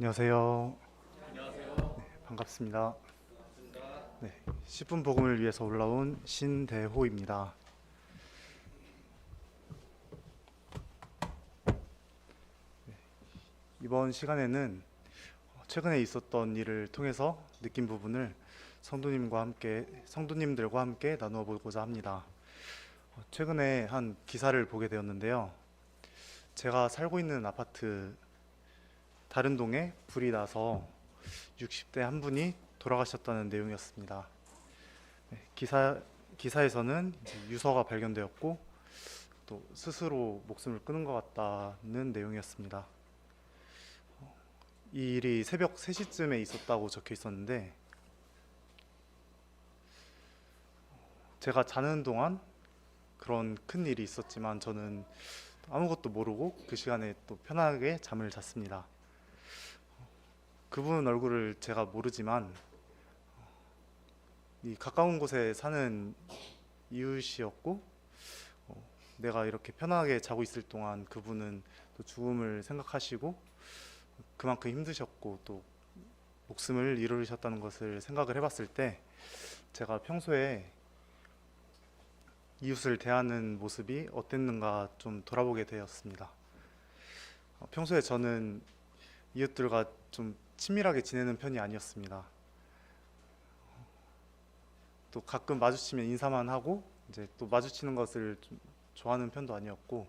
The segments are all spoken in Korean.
안녕하세요. 네, 반갑습니다. 네, 10분 복음을 위해서 올라온 신대호입니다. 네, 이번 시간에는 최근에 있었던 일을 통해서 느낀 부분을 성도님과 함께 성도님들과 함께 나누어 보고자 합니다. 어, 최근에 한 기사를 보게 되었는데요. 제가 살고 있는 아파트 다른 동에 불이 나서 60대 한 분이 돌아가셨다는 내용이었습니다. 네, 기사 기사에서는 유서가 발견되었고 또 스스로 목숨을 끊은 것 같다는 내용이었습니다. 어, 이 일이 새벽 3시쯤에 있었다고 적혀 있었는데 제가 자는 동안 그런 큰 일이 있었지만 저는 아무것도 모르고 그 시간에 또 편하게 잠을 잤습니다. 그분 얼굴을 제가 모르지만 이 가까운 곳에 사는 이웃이었고 어, 내가 이렇게 편하게 자고 있을 동안 그분은 또 죽음을 생각하시고 그만큼 힘드셨고 또 목숨을 잃으셨다는 것을 생각을 해봤을 때 제가 평소에 이웃을 대하는 모습이 어땠는가 좀 돌아보게 되었습니다. 어, 평소에 저는 이웃들과 좀 친밀하게 지내는 편이 아니었습니다. 또 가끔 마주치면 인사만 하고 이제 또 마주치는 것을 좀 좋아하는 편도 아니었고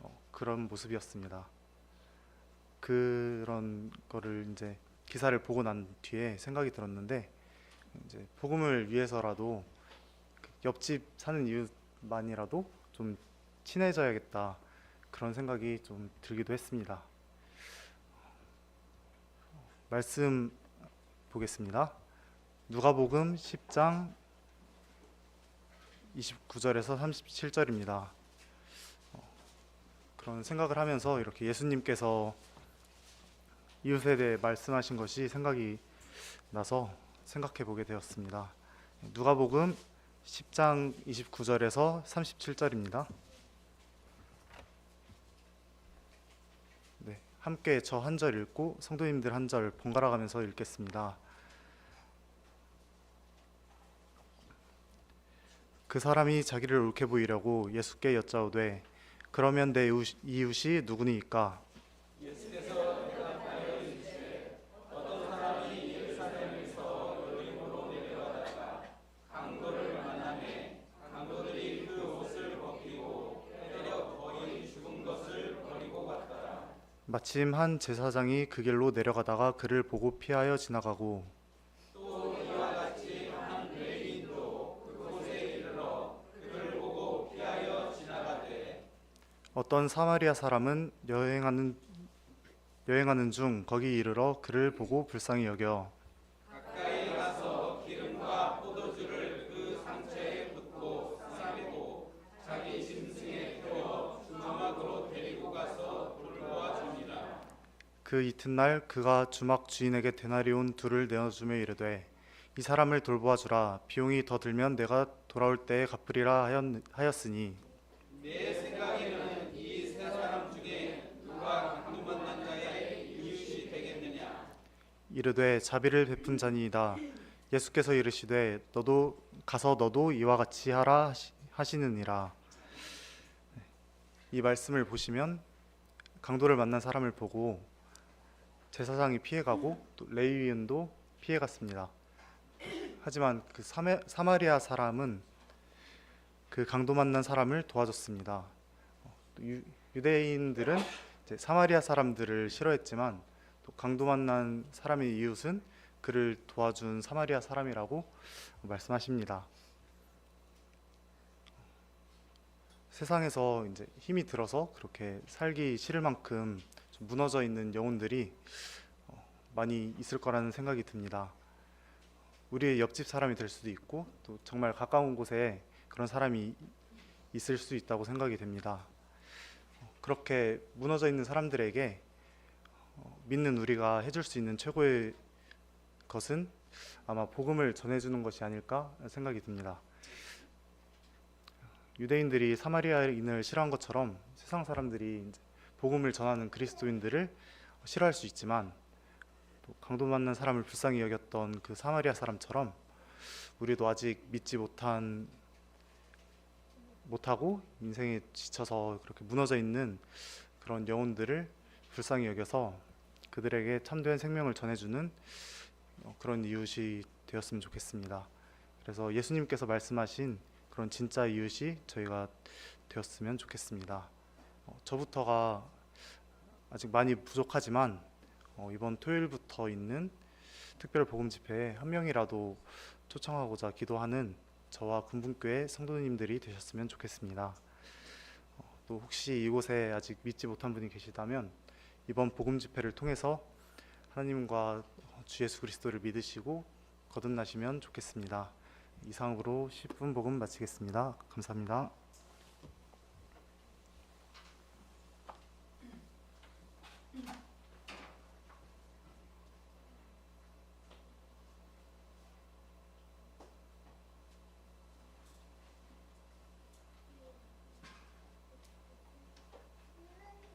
어, 그런 모습이었습니다. 그런 거를 이제 기사를 보고 난 뒤에 생각이 들었는데 이제 복음을 위해서라도 그 옆집 사는 이웃만이라도 좀 친해져야겠다 그런 생각이 좀 들기도 했습니다. 말씀 보겠습니다. 누가복음 10장 29절에서 37절입니다. 그런 생각을 하면서 이렇게 예수님께서 이웃에 대해 말씀하신 것이 생각이 나서 생각해 보게 되었습니다. 누가복음 10장 29절에서 37절입니다. 네, 함께 저 한 절 읽고 성도님들 한 절 번갈아 가면서 읽겠습니다. 그 사람이 자기를 옳게 보이려고 예수께 여짜오되 그러면 내 이웃- 이웃이 누구니까 마침 한 제사장이 그 길로 내려가다가 그를 보고 피하여 지나가고 어떤 사마리아 사람은 여행하는 여행하는 중 거기 이르러 그를 보고 불쌍히 여겨 그 이튿날 그가 주막 주인에게 데나리온 둘을 내어주며 이르되 이 사람을 돌보아 주라. 비용이 더 들면 내가 돌아올 때에 갚으리라 하였, 하였으니. 이르되 자비를 베푼 자니이다. 예수께서 이르시되 너도 가서 너도 이와 같이 하라 하시- 하시느니라. 이 말씀을 보시면 강도를 만난 사람을 보고 제사장이 피해가고 또 레위인도 피해갔습니다. 하지만 그 사메, 사마리아 사람은 그 강도 만난 사람을 도와줬습니다. 유, 유대인들은 사마리아 사람들을 싫어했지만 또 강도 만난 사람의 이웃은 그를 도와준 사마리아 사람이라고 말씀하십니다. 세상에서 이제 힘이 들어서 그렇게 살기 싫을 만큼 좀 무너져 있는 영혼들이 어, 많이 있을 거라는 생각이 듭니다. 우리의 옆집 사람이 될 수도 있고 또 정말 가까운 곳에 그런 사람이 있을 수 있다고 생각이 됩니다. 어, 그렇게 무너져 있는 사람들에게 어, 믿는 우리가 해줄 수 있는 최고의 것은 아마 복음을 전해주는 것이 아닐까 생각이 듭니다. 유대인들이 사마리아인을 싫어한 것처럼 세상 사람들이 복음을 전하는 그리스도인들을 싫어할 수 있지만 또 강도 만난 사람을 불쌍히 여겼던 그 사마리아 사람처럼 우리도 아직 믿지 못한 못하고 인생에 지쳐서 그렇게 무너져 있는 그런 영혼들을 불쌍히 여겨서 그들에게 참된 생명을 전해주는 어, 그런 이웃이 되었으면 좋겠습니다. 그래서 예수님께서 말씀하신 그런 진짜 이웃이 저희가 되었으면 좋겠습니다. 어, 저부터가 아직 많이 부족하지만 어, 이번 토요일부터 있는 특별 복음 집회에 한 명이라도 초청하고자 기도하는 저와 군분교회 성도님들이 되셨으면 좋겠습니다. 어, 또 혹시 이곳에 아직 믿지 못한 분이 계시다면 이번 복음 집회를 통해서 하나님과 주 예수 그리스도를 믿으시고 거듭나시면 좋겠습니다. 이상으로 10분 복음 마치겠습니다. 감사합니다.